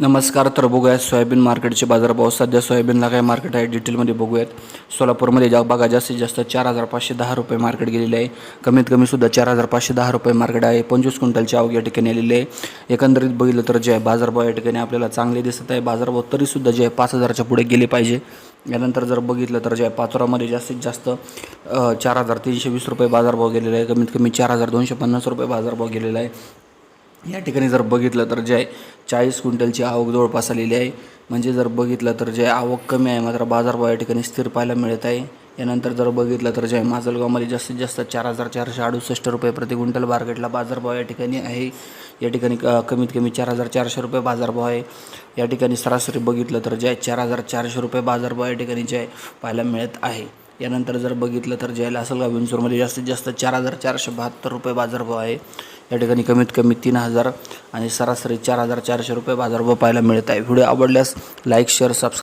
नमस्कार तर बघूयात सोयाबीन मार्केटचे बाजारभाव. सध्या सोयाबीनला काय मार्केट आहे डिटेलमध्ये बघूयात. सोलापूरमध्ये जा बघा जास्तीत जास्त चार हजार पाचशे दहा रुपये मार्केट गेलेले आहे. कमीत कमी सुद्धा चार हजार पाचशे दहा रुपये मार्केट आहे. पंचवीस क्विंटलची आवक या ठिकाणी आलेली आहे. एकंदरीत बघितलं तर जे आहे बाजारभाव या ठिकाणी आपल्याला चांगले दिसत आहे. बाजारभाव तरीसुद्धा जे आहे पाच हजारच्या पुढे गेले पाहिजे. यानंतर जर बघितलं तर जे आहे पाचोरामध्ये जास्तीत जास्त चार हजार तीनशे वीस रुपये बाजारभाव गेलेला आहे. कमीत कमी चार हजार दोनशे पन्नास रुपये बाजारभाव गेलेला आहे. या ठिकाणी जर बघितलं तर जे आहे चाळीस क्विंटलची आवक जवळपास आलेली आहे. म्हणजे जर बघितलं तर जे आवक कमी आहे मात्र बाजारभाव या ठिकाणी स्थिर पाहायला मिळत आहे. यानंतर जर बघितलं तर जे आहे माजलगावमध्ये जास्तीत जास्त चार हजार चारशे अडुसष्ट रुपये प्रति क्विंटल मार्केटला बाजारभाव या ठिकाणी आहे. या ठिकाणी क- कमीत कमी चार हजार चारशे रुपये बाजारभाव आहे. या ठिकाणी सरासरी बघितलं तर जे आहे चार हजार चारशे रुपये बाजारभाव या ठिकाणी जे आहे पाहायला मिळत आहे. यानंतर जर बघितलं तर जे लासलगाव विंचूरमध्ये जास्तीत जास्त चार हजार चारशे बहात्तर रुपये बाजारभाव आहे. या ठिकाणी कमीत कमी तीन हजार आणि सरासरी चार हजार चारशे रुपये बाजारभाव पाहायला मिळत आहे. व्हिडिओ आवडल्यास लाईक शेअर सबस्क्राईब